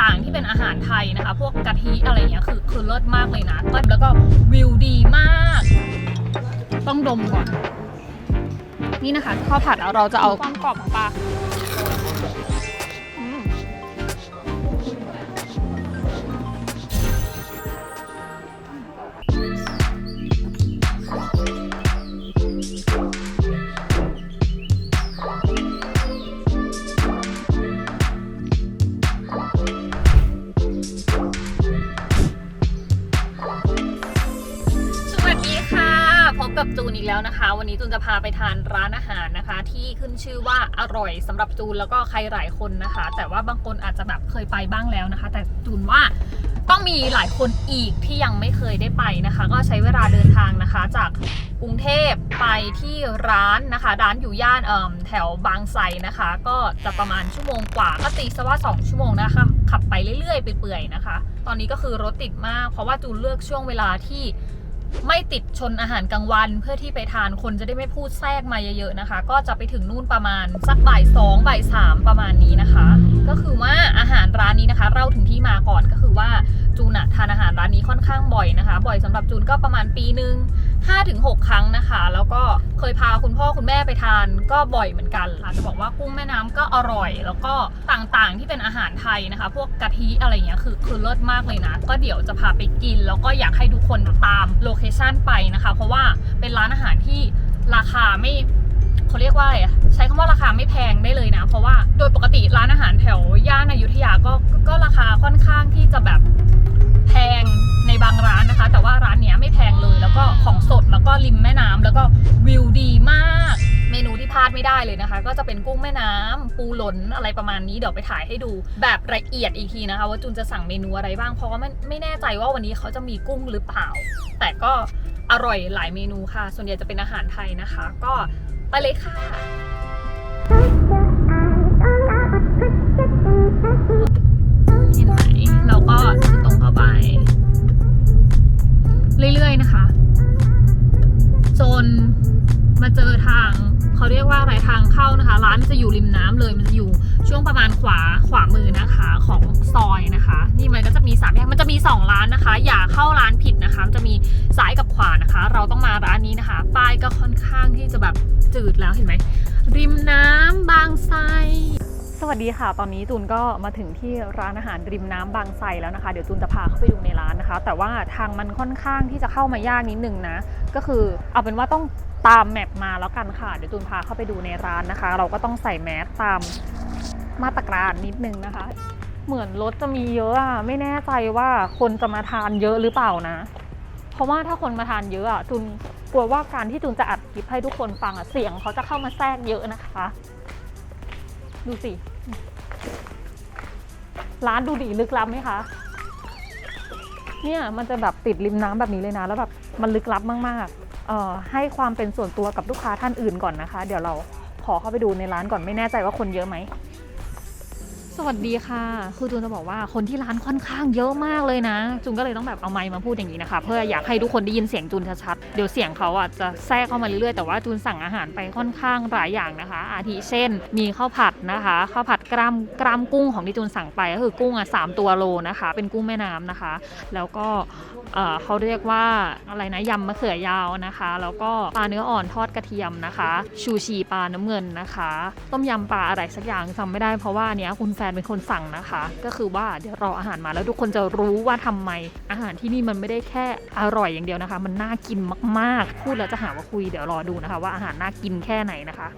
ต่างๆ ที่เป็นอาหารไทยนะคะ พวกกะทิอะไรเงี้ยคือคือเลิศมากเลยนะก็แล้วก็วิวดีมาก ต้องดมก่อน นี่นะคะข้าวผัดเอาเราจะเอาความกรอบของปลา แล้วนะคะ วันนี้จูนจะพาไปทานร้านอาหารนะคะ ที่ขึ้นชื่อว่าอร่อยสำหรับจูนแล้วก็ใครหลายคนนะคะ แต่ว่าบางคนอาจจะแบบเคยไปบ้างแล้วนะคะ แต่จูนว่าต้องมีหลายคนอีกที่ยังไม่เคยได้ไปนะคะ ก็ใช้เวลาเดินทางนะคะ จากกรุงเทพไปที่ร้านนะคะ ร้านอยู่ย่านเอ่มแถวบางไทรนะคะ ก็จะประมาณชั่วโมงกว่าก็ตีซะว่า 2 ชั่วโมงนะคะขับไปเรื่อยๆไปเปื่อยนะคะ ตอนนี้ก็คือรถติดมาก เพราะว่าจูนเลือกช่วงเวลาที่ ไม่ติดชนอาหารกลางวันเพื่อที่ไปทานคนจะได้ไม่พูดแทรกมาเยอะๆนะคะ ก็จะไปถึงนู่นประมาณสักบ่ายสองบ่ายสามประมาณนี้นะคะ ก็คือว่าอาหารร้านนี้นะคะเล่าถึงที่มาก่อนก็คือว่า จูนอะทานอาหารร้านนี้ค่อนข้างบ่อยนะคะ บ่อยสำหรับจูนก็ประมาณปีหนึ่ง5-6 ครั้งนะคะ แล้วก็เคยพาคุณพ่อคุณแม่ไปทานก็บ่อยเหมือนกันอาจจะบอกว่ากุ้งแม่น้ำก็อร่อย แล้วก็ต่างๆที่เป็นอาหารไทยนะคะ พวกกะทิอะไรเงี้ยคือคือเลิศมากเลยนะ ก็เดี๋ยวจะพาไปกิน แล้วก็อยากให้ทุกคนตามโลเคชั่นไปนะคะ เพราะว่าเป็นร้านอาหารที่ราคาไม่ เขาเรียกว่าอะไรอะใช้คำว่าราคาไม่แพงได้เลยนะ เพราะว่าโดยปกติร้านอาหารแถวย่านอยุธยาก็ก็ราคาค่อนข้างที่จะแบบแพงในบางร้านนะคะ แต่ว่าร้านเนี้ยไม่แพงเลย แล้วก็ของสดแล้วก็ริมแม่น้ำแล้วก็วิวดีมาก เมนูที่พลาดไม่ได้เลยนะคะ ก็จะเป็นกุ้งแม่น้ำปูหลนอะไรประมาณนี้เดี๋ยวไปถ่ายให้ดูแบบละเอียดอีกทีนะคะ ว่าจูนจะสั่งเมนูอะไรบ้างเพราะว่าไม่ไม่แน่ใจว่าวันนี้เขาจะมีกุ้งหรือเปล่า แต่ก็อร่อยหลายเมนูค่ะ ส่วนใหญ่จะเป็นอาหารไทยนะคะ ก็ ไปเลยค่ะ เห็นไหมเราก็ตรงเข้าไป เรื่อยๆนะคะ จนมาเจอทางเขาเรียกว่าอะไรทางเข้านะคะ ร้านมันจะอยู่ริมน้ำเลยมันจะอยู่ช่วงประมาณขวาขวามือนะคะของซอยนะคะ นี่มันก็จะมีสามแยกมันจะมีสองร้านนะคะ อย่าเข้าร้านผิดนะคะจะมี ราต้องมานนี้นะคะ ป้ายก็ค่อนข้างที่จะแบบจืดแล้วเห็นไหม ริมน้ำบางไทรสวัสดีค่ะ ตอนนี้จูนก็มาถึงที่ร้านอาหารริมน้ำบางไทรแล้วนะคะ เดี๋ยวจูนจะพาเข้าไปดูในร้านนะคะ แต่ว่าทางมันค่อนข้างที่จะเข้ามายากนิดนึงนะ ก็คือเอาเป็นว่าต้องตามแมปมาแล้วกันค่ะ เดี๋ยวจูนพาเข้าไปดูในร้านนะคะ เราก็ต้องใส่แมสตามมาตรการนิดนึงนะคะ เหมือนรถจะมีเยอะอะไม่แน่ใจว่าคนจะมาทานเยอะหรือเปล่านะ เพราะว่าถ้าคนมาทานเยอะอะจูนกลัวว่าการที่จูนจะอัดคลิปให้ทุกคนฟังอะเสียงเขาจะเข้ามาแทรกเยอะนะคะ ดูสิ ร้านดูดีลึกล้ำไหมคะ เนี่ยมันจะแบบติดริมน้ำแบบนี้เลยนะ แล้วแบบมันลึกลับมากๆเอ่อให้ความเป็นส่วนตัวกับลูกค้าท่านอื่นก่อนนะคะ เดี๋ยวเราขอเข้าไปดูในร้านก่อนไม่แน่ใจว่าคนเยอะไหม สวัสดีค่ะ คือจูนจะบอกว่าคนที่ร้านค่อนข้างเยอะมากเลยนะ จูนก็เลยต้องแบบเอาไมค์มาพูดอย่างนี้นะคะ เพื่ออยากให้ทุกคนได้ยินเสียงจูนชัดๆ เดี๋ยวเสียงเขาอะจะแทรกเข้ามาเรื่อยๆ แต่ว่าจูนสั่งอาหารไปค่อนข้างหลายอย่างนะคะ อาทิเช่น มีข้าวผัดนะคะข้าวผัดกรามกรามกุ้งของที่จูนสั่งไปก็คือกุ้งอะสามตัวโลนะคะ เป็นกุ้งแม่น้ำนะคะ แล้วก็เขาเรียกว่าอะไรนะยำมะเขือยาวนะคะ แล้วก็ปลาเนื้ออ่อนทอดกระเทียมนะคะ ชูชีปลาน้ำเงินนะคะ ต้มยำปลาอะไรสักอย่างจำไม่ได้เพราะว่าอันเนี้ยคุณแฟนเป็นคนสั่งนะคะ ก็คือว่าเดี๋ยวรออาหารมาแล้วทุกคนจะรู้ว่าทำไม อาหารที่นี่มันไม่ได้แค่อร่อยอย่างเดียวนะคะ มันน่ากินมากๆ พูดแล้วจะหาว่าคุยเดี๋ยวรอดูนะคะ ว่าอาหารน่ากินแค่ไหนนะคะ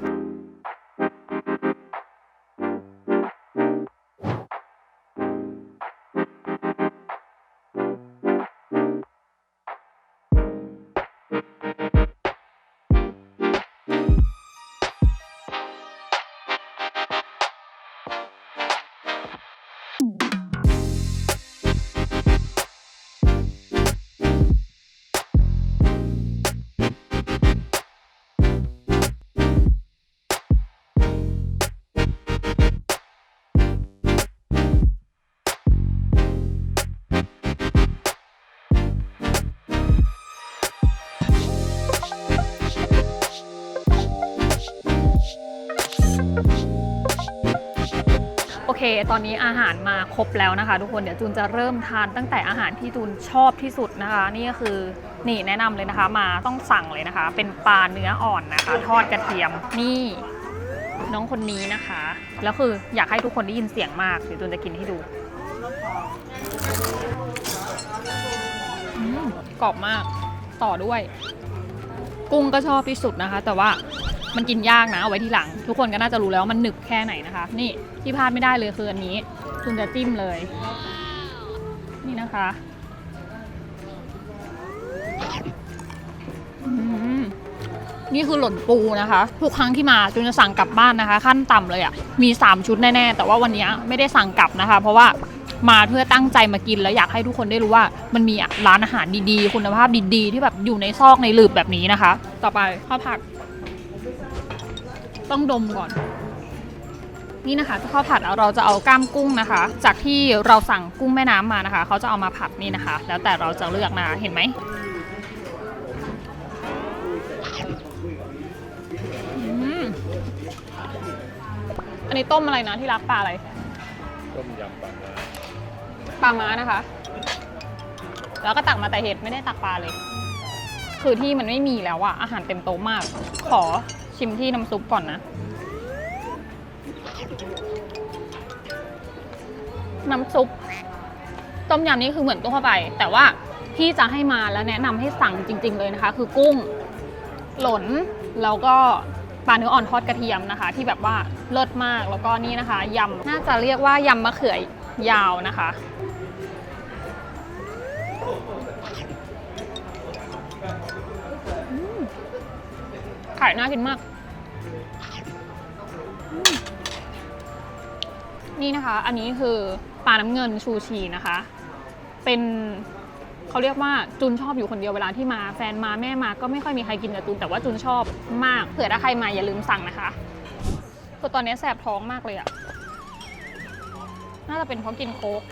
ตอนนี้อาหารมาครบแล้วนะคะ ทุกคนเดี๋ยวจูนจะเริ่มทานตั้งแต่อาหารที่จูนชอบที่สุดนะคะ นี่ก็คือนี่แนะนำเลยนะคะ มาต้องสั่งเลยนะคะ เป็นปลาเนื้ออ่อนนะคะ ทอดกระเทียมนี่น้องคนนี้นะคะ แล้วคืออยากให้ทุกคนได้ยินเสียงมากเดี๋ยวจูนจะกินให้ดูอืมกรอบมากต่อด้วย กุ้งก็ชอบที่สุดนะคะ แต่ว่า มันกินยากนะเอาไว้ที่หลัง ทุกคนก็น่าจะรู้แล้วว่ามันหนึบแค่ไหนนะคะ นี่ที่พลาดไม่ได้เลยคืออันนี้ คุณจะจิ้มเลย นี่นะคะนี่คือหล่นปูนะคะ ทุกครั้งที่มาจูนจะสั่งกลับบ้านนะคะ ขั้นต่ำเลยอะ่ะมี 3 ชุดแน่ๆแต่ว่าวันนี้ไม่ได้สั่งกลับนะคะ เพราะว่ามาเพื่อตั้งใจมากินแล้วอยากให้ทุกคนได้รู้ว่า มันมีร้านอาหารดีๆ คุณภาพดีๆ ที่แบบอยู่ในซอกในหลืบแบบนี้นะคะ ต่อไปข้าวผัด ต้องดมก่อน นี่นะคะข้าวผัดเราจะเอาก้ามกุ้งนะคะ จากที่เราสั่งกุ้งแม่น้ำมานะคะ เขาจะเอามาผัดนี่นะคะ แล้วแต่เราจะเลือกนะคะเห็นไหมอืมอันนี้ต้มอะไรนะที่รักปลาอะไร ต้มยำปลาร้าปลาม้านะคะ แล้วก็ตักมาแต่เห็ดไม่ได้ตักปลาเลย คือที่มันไม่มีแล้วอะอาหารเต็มโต๊ะมาก ขอ ชิมที่น้ำซุปก่อนนะ น้ำซุป ต้มยำนี่คือเหมือนตัวเข้าไป แต่ว่าที่จะให้มาแล้วแนะนำให้สั่งจริง ๆ เลยนะคะ คือกุ้ง หล่นแล้วก็ปลาเนื้ออ่อนทอดกระเทียมนะคะ ที่แบบว่าเลิศมากแล้วก็นี่นะคะยำน่าจะเรียกว่ายำมะเขือยาวนะคะไข่น่ากินมาก นี่นะคะ อันนี้คือปลาน้ำเงินชูชีนะคะ เป็นเขาเรียกว่าจุนชอบอยู่คนเดียวเวลาที่มาแฟนมาแม่มาก็ไม่ค่อยมีใครกินกับจุนแต่ว่าจุนชอบมากเผื่อถ้าใครมาอย่าลืมสั่งนะคะคือตอนนี้แสบท้องมากเลยอะน่าจะเป็นเพราะกินโค้ก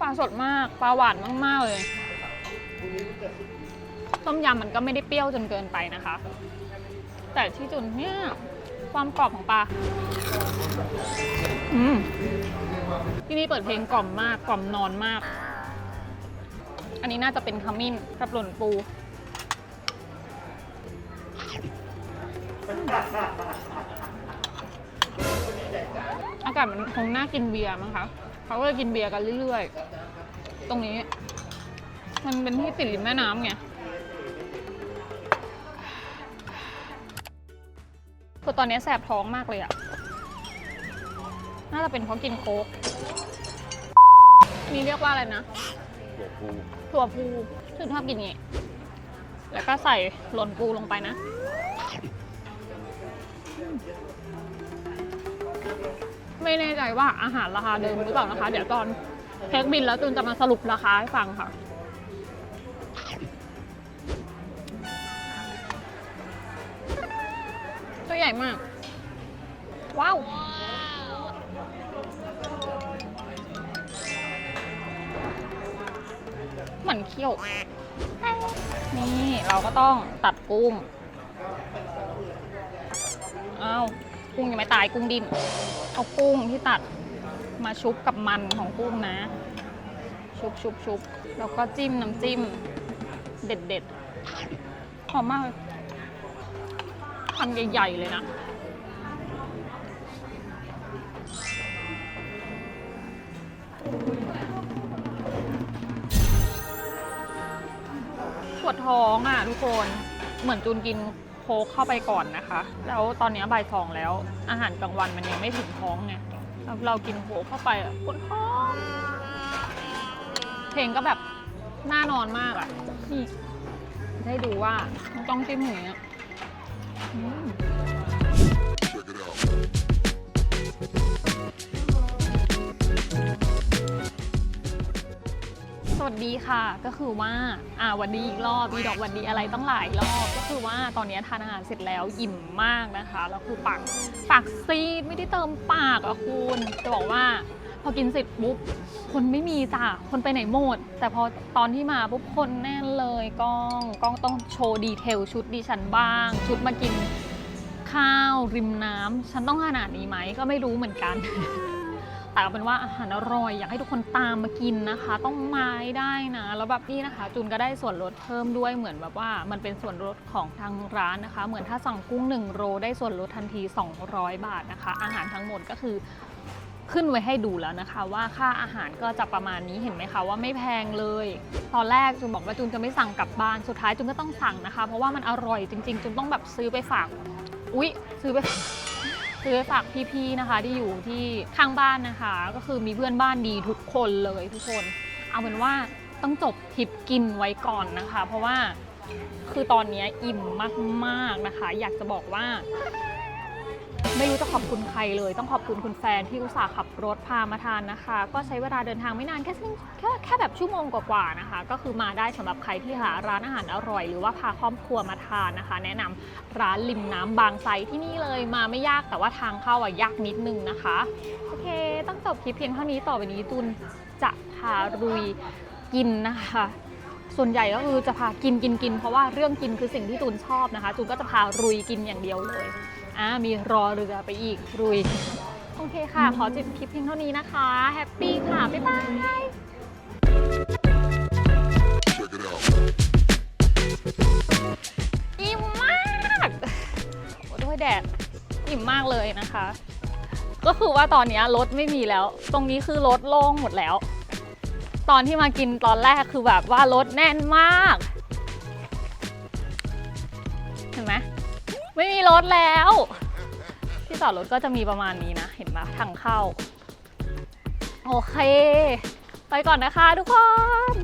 ปลาสดมากปลาหวานมากๆเลยต้มยำมันก็ไม่ได้เปรี้ยวจนเกินไปนะคะ แต่ที่จุนเนี่ยความกรอบของปลา ที่นี่เปิดเพลงกล่อมมากกล่อมนอนมาก อันนี้น่าจะเป็นขมิ้นกับหล่นปู อากาศมันคงน่ากินเบียร์มั้งคะเขาก็เลยกินเบียร์กันเรื่อยๆ ตรงนี้ มันเป็นที่ติดริมแม่น้ำไงคือตอนนี้แสบท้องมากเลยอะ น่าจะเป็นเพราะกินโค้กนี่เรียกว่าอะไรนะหัวปูถั่วพูคือชอบกินอย่างงี้ แล้วก็ใส่หล่นปูลงไปนะ ไม่แน่ใจว่าอาหารราคาเดิมหรือเปล่านะคะ เดี๋ยวตอนเช็คบินแล้วจูนจะมาสรุปราคาให้ฟังค่ะตัวใหญ่มาก ว้าว เหมือนเคี้ยว นี่เราก็ต้องตัดกุ้ง อ้าว กุ้งยังไม่ตายกุ้งดิน เอากุ้งที่ตัดมาชุบกับมันของกุ้งนะ ชุบชุบชุบแล้วก็จิ้มน้ำจิ้ม เด็ดเด็ดหอมมากเลยคำใหญ่ ๆ เลยนะ ท้องอะทุกคน เหมือนจูนกินโค้กเข้าไปก่อนนะคะ แล้วตอนนี้บ่ายสองแล้ว อาหารกลางวันมันยังไม่ถึงท้องไงแล้วเรากินโค้กเข้าไปอะปวดท้อง เพลงก็แบบน่านอนมากอะนี่ให้ดูว่าต้องจิ้มอย่างเงี้ย วัสดีค่ะก็คือว่าอ่าวันดีอีกรอบมีดอกวันดีอะไรต้องหลายรอบก็คือว่าตอนนี้ทานอาหารเสร็จแล้วอิ่มมากนะคะแล้วคือปากปากซีดไม่ได้เติมปากอะคุณจะบอกว่าพอกินเสร็จปุ๊บคนไม่มีจ้ะคนไปไหนหมด แต่พอตอนที่มาปุ๊บคนแน่นเลยกล้องกล้องต้องโชว์ดีเทลชุดดิฉันบ้าง ชุดมากินข้าวริมน้ำฉันต้องขนาดนี้ไหมก็ไม่รู้เหมือนกัน แต่เอาเป็นว่าอาหารอร่อย อยากให้ทุกคนตามมากินนะคะ ต้องมาให้ได้นะ แล้วแบบนี่นะคะ จูนก็ได้ส่วนลดเพิ่มด้วยเหมือนแบบว่า มันเป็นส่วนลดของทางร้านนะคะ เหมือนถ้าสั่งกุ้ง 1 โลได้ส่วนลดทันที 200 บาทนะคะ อาหารทั้งหมดก็คือขึ้นไว้ให้ดูแล้วนะคะ ว่าค่าอาหารก็จะประมาณนี้เห็นไหมคะว่าไม่แพงเลย ตอนแรกจูนบอกว่าจูนจะไม่สั่งกลับบ้านสุดท้ายจูนก็ต้องสั่งนะคะ เพราะว่ามันอร่อยจริงๆจูนต้องแบบซื้อไปฝากอุ๊ย ซื้อไป ซื้อไปฝากพี่ๆนะคะที่อยู่ที่ข้างบ้านนะคะ ก็คือมีเพื่อนบ้านดีทุกคนเลยทุกคน เอาเป็นว่าต้องจบทริปกินไว้ก่อนนะคะ เพราะว่าคือตอนนี้อิ่มมากๆนะคะ อยากจะบอกว่า ไม่รู้จะขอบคุณใครเลย ต้องขอบคุณคุณแฟนที่อุตส่าห์ขับรถพามาทานนะคะ ก็ใช้เวลาเดินทางไม่นานแค่ซึ่งแค่แค่แบบชั่วโมงกว่าๆนะคะ ก็คือมาได้สำหรับใครที่หาร้านอาหารอร่อย หรือว่าพาครอบครัวมาทานนะคะ แนะนำร้านริมน้ำบางไทรที่นี่เลยมาไม่ยากแต่ว่าทางเข้าอะยากนิดนึงนะคะโอเค ต้องจบคลิปเพียงเท่านี้ต่อไปนี้จูนจะพารุยกินนะคะส่วนใหญ่ก็คือจะพากินกินกินเพราะว่าเรื่องกินคือสิ่งที่จูนชอบนะคะจูนก็จะพารุยกินอย่างเดียวเลย อ่ามีรอเรือไปอีกรุย โอเคค่ะ ขอจบคลิปเพียงเท่านี้นะคะ แฮปปี้ค่ะ บ๊ายบาย Check it out. อิ่มมากโอ้ด้วยแดดอิ่มมากเลยนะคะ ก็คือว่าตอนนี้รถไม่มีแล้ว ตรงนี้คือรถโล่งหมดแล้ว ตอนที่มากินตอนแรกคือแบบว่ารถแน่นมาก เห็นไหม ไม่มีรถแล้ว ที่จอดรถก็จะมีประมาณนี้นะ เห็นไหมทางเข้า โอเค ไปก่อนนะคะทุกคน